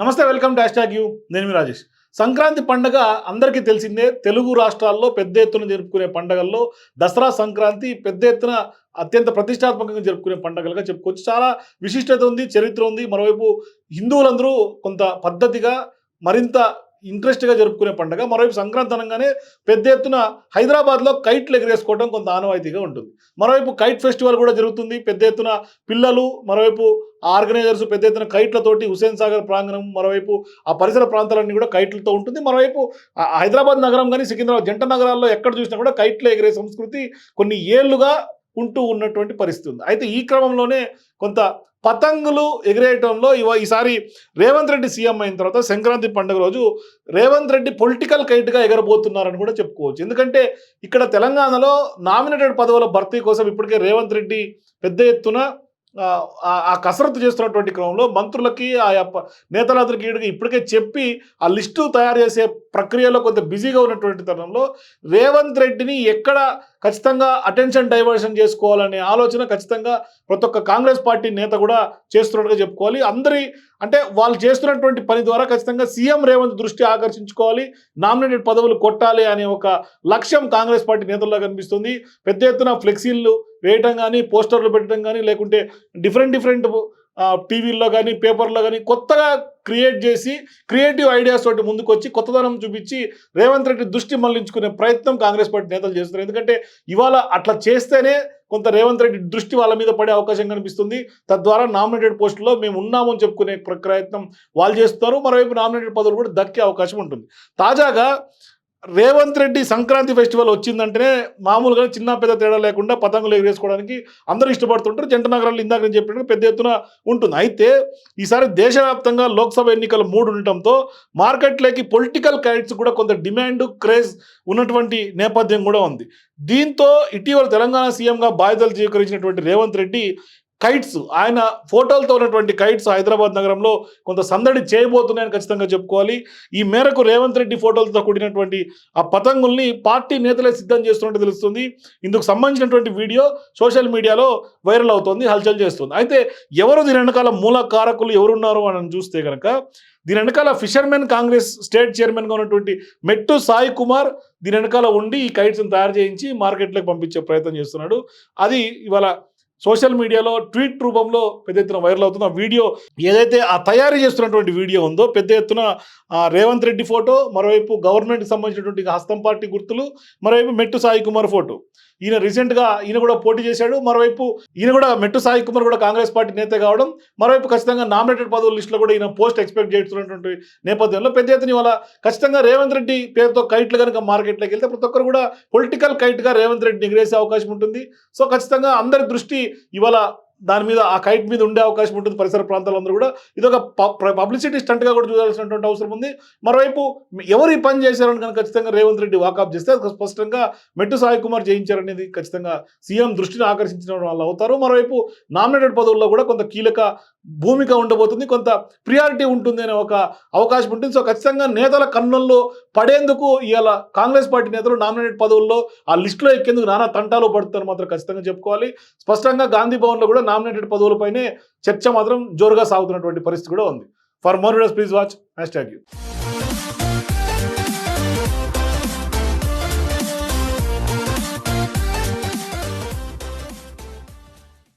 నమస్తే welcome dash tag you. నేను మీ రాజేష్. సంక్రాంతి పండగ అందరికీ తెలిసిందే. తెలుగు రాష్ట్రాల్లో పెద్ద ఎత్తున జరుపుకునే పండగల్లో దసరా సంక్రాంతి పెద్ద ఎత్తున అత్యంత ప్రతిష్టాత్మకంగా జరుపుకునే పండగలుగా చెప్పుకోవచ్చు. చాలా విశిష్టత ఉంది చరిత్ర ఉంది. మరోవైపు హిందువులందరూ కొంత పద్ధతిగా మరింత ఇంట్రెస్ట్గా జరుపుకునే పండగ. మరోవైపు సంక్రాంతి అనగానే పెద్ద ఎత్తున హైదరాబాద్లో కైట్లు ఎగరేసుకోవడం కొంత ఆనవాయితీగా ఉంటుంది. మరోవైపు కైట్ ఫెస్టివల్ కూడా జరుగుతుంది. పెద్ద ఎత్తున పిల్లలు మరోవైపు ఆర్గనైజర్స్ పెద్ద ఎత్తున కైట్లతోటి హుసేన్ సాగర్ ప్రాంగణం మరోవైపు ఆ పరిసర ప్రాంతాలన్నీ కూడా కైట్లతో ఉంటుంది. మరోవైపు ఆ హైదరాబాద్ నగరం కానీ సికింద్రాబాద్ జంట నగరాల్లో ఎక్కడ చూసినా కూడా కైట్లు ఎగిరే సంస్కృతి కొన్ని ఏళ్ళుగా ఉంటూ ఉన్నటువంటి పరిస్థితి ఉంది. అయితే ఈ క్రమంలోనే కొంత పతంగులు ఎగిరేయటంలో ఇవ ఈసారి రేవంత్ రెడ్డి సీఎం అయిన తర్వాత సంక్రాంతి పండుగ రోజు రేవంత్ రెడ్డి పొలిటికల్ కైట్గా ఎగరబోతున్నారని కూడా చెప్పుకోవచ్చు. ఎందుకంటే ఇక్కడ తెలంగాణలో నామినేటెడ్ పదవుల భర్తీ కోసం ఇప్పటికే రేవంత్ రెడ్డి పెద్ద ఎత్తున ఆ, కసరత్తు చేస్తున్నటువంటి క్రమంలో మంత్రులకి ఆయా ప- నేతలందరికీ ఇప్పటికే చెప్పి ఆ లిస్టు తయారు చేసే ప్రక్రియలో కొంత బిజీగా ఉన్నటువంటి తరుణంలో రేవంత్ రెడ్డిని ఎక్కడ ఖచ్చితంగా అటెన్షన్ డైవర్షన్ చేసుకోవాలనే ఆలోచన ఖచ్చితంగా ప్రతి ఒక్క కాంగ్రెస్ పార్టీ నేత కూడా చేస్తున్నట్టుగా చెప్పుకోవాలి. అందరి అంటే వాళ్ళు చేస్తున్నటువంటి పని ద్వారా ఖచ్చితంగా సీఎం రేవంత్ దృష్టి ఆకర్షించుకోవాలి. నామినేటెడ్ పదవులు కొట్టాలి అనే ఒక లక్ష్యం కాంగ్రెస్ పార్టీ నేతల్లో కనిపిస్తుంది. పెద్ద ఎత్తున ఫ్లెక్సీలు వేయటం కానీ పోస్టర్లు పెట్టడం కానీ లేకుంటే డిఫరెంట్ డిఫరెంట్ టీవీల్లో కానీ పేపర్లో కానీ కొత్తగా క్రియేట్ చేసి క్రియేటివ్ ఐడియాస్ తోటి ముందుకు వచ్చి కొత్తదనం చూపించి రేవంత్ రెడ్డి దృష్టి మళ్ళించుకునే ప్రయత్నం కాంగ్రెస్ పార్టీ నేతలు చేస్తున్నారు. ఎందుకంటే ఇవాళ అట్లా చేస్తేనే కొంత రేవంత్ రెడ్డి దృష్టి వాళ్ళ మీద పడే అవకాశం కనిపిస్తుంది. తద్వారా నామినేటెడ్ పోస్టులో మేము ఉన్నామని చెప్పుకునే ప్రయత్నం వాళ్ళు చేస్తున్నారు. మరోవైపు నామినేటెడ్ పదవులు కూడా దక్కే అవకాశం ఉంటుంది. తాజాగా రేవంత్ రెడ్డి సంక్రాంతి ఫెస్టివల్ వచ్చిందంటేనే మామూలుగా చిన్న పెద్ద తేడా లేకుండా పతంగులు ఎగరేసుకోవడానికి అందరూ ఇష్టపడుతుంటారు. జంట నగరాలు ఇందాక నేను చెప్పినట్టు పెద్ద ఎత్తున ఉంటుంది. అయితే ఈసారి దేశవ్యాప్తంగా లోక్సభ ఎన్నికలు మూడు ఉండటంతో మార్కెట్లోకి పొలిటికల్ కైట్స్ కూడా కొంత డిమాండ్ క్రేజ్ ఉన్నటువంటి నేపథ్యం కూడా ఉంది. దీంతో ఇటీవల తెలంగాణ సీఎంగా బాధ్యతలు స్వీకరించినటువంటి రేవంత్ రెడ్డి కైట్స్ ఆయన ఫోటోలతో ఉన్నటువంటి కైట్స్ హైదరాబాద్ నగరంలో కొంత సందడి చేయబోతున్నాయని ఖచ్చితంగా చెప్పుకోవాలి. ఈ మేరకు రేవంత్ రెడ్డి ఫోటోలతో కూడినటువంటి ఆ పతంగుల్ని పార్టీ నేతలే సిద్ధం చేస్తున్నట్టు తెలుస్తుంది. ఇందుకు సంబంధించినటువంటి వీడియో సోషల్ మీడియాలో వైరల్ అవుతోంది హల్చల్ చేస్తుంది. అయితే ఎవరు దీని వెనకాల మూల కారకులు ఎవరున్నారు అని చూస్తే కనుక దీని వెనకాల ఫిషర్మెన్ కాంగ్రెస్ స్టేట్ చైర్మన్గా ఉన్నటువంటి మెట్టు సాయి కుమార్ దీని వెనకాల ఉండి ఈ కైట్స్ని తయారు చేయించి మార్కెట్లోకి పంపించే ప్రయత్నం చేస్తున్నాడు. అది ఇవాళ సోషల్ మీడియాలో ట్వీట్ రూపంలో పెద్ద ఎత్తున వైరల్ అవుతుంది ఆ వీడియో ఏదైతే ఆ తయారు చేస్తున్నటువంటి వీడియో ఉందో పెద్ద ఎత్తున రేవంత్ రెడ్డి ఫోటో మరోవైపు గవర్నమెంట్కి సంబంధించినటువంటి హస్తం పార్టీ గుర్తులు మరోవైపు మెట్టు సాయి కుమార్ ఫోటో. ఈయన రీసెంట్గా ఈయన కూడా పోటీ చేశాడు. మరోవైపు ఈయన కూడా మెట్టు సాయి కుమార్ కూడా కాంగ్రెస్ పార్టీ నేత కావడం మరోవైపు ఖచ్చితంగా నామినేటెడ్ పదవుల లిస్టులో కూడా ఈయన పోస్ట్ ఎక్స్పెక్ట్ చేస్తున్నటువంటి నేపథ్యంలో పెద్ద ఎత్తున ఇవాళ ఖచ్చితంగా రేవంత్ రెడ్డి పేరుతో కైట్లు కనుక మార్కెట్లోకి వెళ్తే ప్రతి ఒక్కరు కూడా పొలిటికల్ కైట్గా రేవంత్ రెడ్డి ఎగిరేసే అవకాశం ఉంటుంది. సో ఖచ్చితంగా అందరి దృష్టి ఇవాళ దాని మీద ఆ కైట్ మీద ఉండే అవకాశం ఉంటుంది పరిసర ప్రాంతాలందరూ కూడా. ఇది ఒక పబ్లిసిటీ స్టంట్గా కూడా చూడాల్సినటువంటి అవసరం ఉంది. మరోవైపు ఎవరు ఈ పని చేశారని కనుక ఖచ్చితంగా రేవంత్ రెడ్డి వాకప్ చేస్తే స్పష్టంగా మెట్టు సాయి కుమార్ జయించారనేది ఖచ్చితంగా సీఎం దృష్టిని ఆకర్షించిన వాళ్ళు అవుతారు. మరోవైపు నామినేటెడ్ పదవుల్లో కూడా కొంత కీలక భూమిక ఉండబోతుంది. కొంత ప్రియారిటీ ఉంటుంది అనే ఒక అవకాశం ఉంటుంది. సో ఖచ్చితంగా నేతల కన్నుల్లో పడేందుకు ఇవాళ కాంగ్రెస్ పార్టీ నేతలు నామినేటెడ్ పదవుల్లో ఆ లిస్టులో ఎక్కేందుకు నానా తంటాలు పడుతారు మాత్రం ఖచ్చితంగా చెప్పుకోవాలి. స్పష్టంగా గాంధీ భవన్లో కూడా నామినేటెడ్ పదవులపైనే చర్చ మాత్రం జోరుగా సాగుతున్నటువంటి పరిస్థితి కూడా ఉంది. For more videos please watch. Hashtag you.